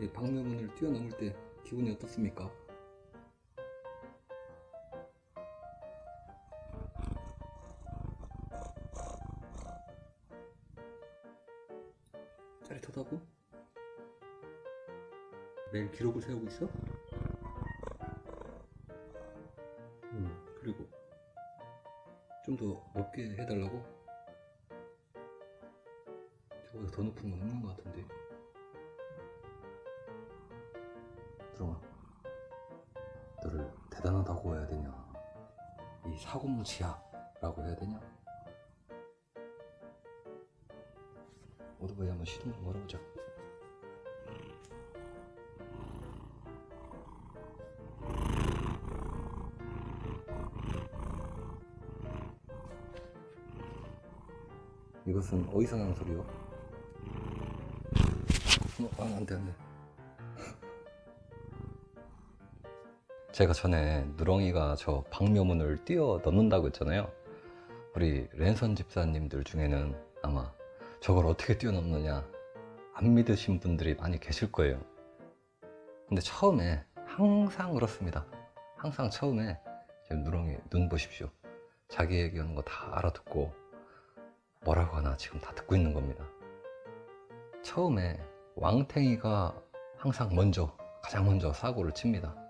이 방묘문을 뛰어넘을 때 기분이 어떻습니까? 짜릿하다고? 매일 기록을 세우고 있어? 음, 그리고 좀 더 높게 해달라고? 저보다 더 높은 건 없는 것 같은데. 들어가. 너를 대단하다고 해야 되냐? 이 사고무치야라고 해야 되냐? 오토바이 한번 시동 좀 걸어보자. 이것은 어디서 나는 소리요? 어, 아, 안 돼, 안 돼. 제가 전에 누렁이가 저 방묘문을 뛰어넘는다고 했잖아요. 우리 랜선 집사님들 중에는 아마 저걸 어떻게 뛰어넘느냐 안 믿으신 분들이 많이 계실 거예요. 근데 처음에 항상 그렇습니다. 항상 처음에 누렁이 눈 보십시오. 자기 얘기하는 거 다 알아듣고 뭐라고 하나 지금 다 듣고 있는 겁니다. 처음에 왕탱이가 항상 먼저 가장 먼저 사고를 칩니다.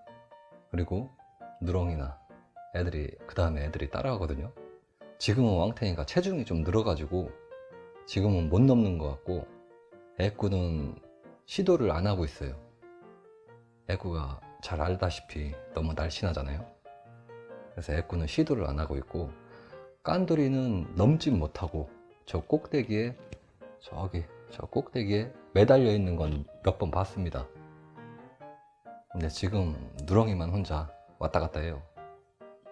그리고 누렁이나 애들이 그 다음에 애들이 따라가거든요. 지금은 왕탱이가 체중이 좀 늘어가지고 지금은 못 넘는 것 같고 애꾸는 시도를 안 하고 있어요. 애꾸가 잘 알다시피 너무 날씬하잖아요. 그래서 애꾸는 시도를 안 하고 있고 깐돌이는 넘진 못하고 저 꼭대기에 저기 저 꼭대기에 매달려 있는 건 몇 번 봤습니다. 근데 지금 누렁이만 혼자 왔다 갔다 해요.